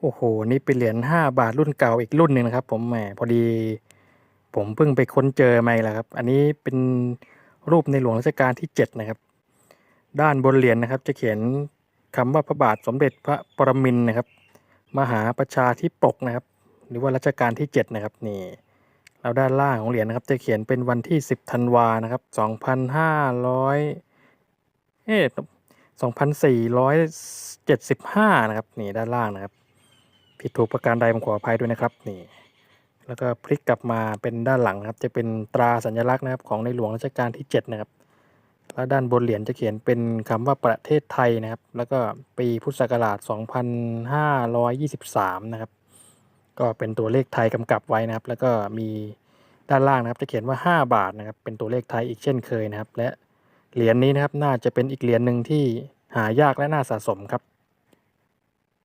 โอ้โห นี่เป็นเหรียญห้าบาทรุ่นเก่าอีกรุ่นหนึ่งนะครับ ผมแหมพอดี ผมเพิ่งไปค้นเจอมาอีกแล้วครับ อันนี้เป็นรูปในหลวงรัชกาลที่เจ็ดนะครับ ด้านบนเหรียญนะครับ จะเขียนคำว่าพระบาทสมเด็จพระปรมินทรนะครับ มหาประชาธิปกนะครับ หรือว่ารัชกาลที่เจ็ดนะครับนี่แล้วด้านล่างของเหรียญนะครับ จะเขียนเป็นวันที่สิบธันวานะครับสองพันห้าร้อยเอ๊ะสองพันสี่ร้อยเจ็ดสิบห้านะครับนี่ด้านล่างนะครับ ผิดถูกประการใดผมขออภัยด้วยนะครับนี่แล้วก็พลิกกลับมาเป็นด้านหลังนะครับจะเป็นตราสัญลักษณ์นะครับของในหลวงรัชกาลที่ 7 นะครับ แล้วด้านบนเหรียญจะเขียนเป็นคำว่าประเทศไทยนะครับ แล้วก็ปีพุทธศักราช 2523 นะครับ ก็เป็นตัวเลขไทยกำกับไว้นะครับ แล้วก็มีด้านล่างนะครับจะเขียนว่า 5 บาทนะครับ เป็นตัวเลขไทยอีกเช่นเคยนะครับ และเหรียญนี้นะครับน่าจะเป็นอีกเหรียญหนึ่งที่หายากและน่าสะสมครับ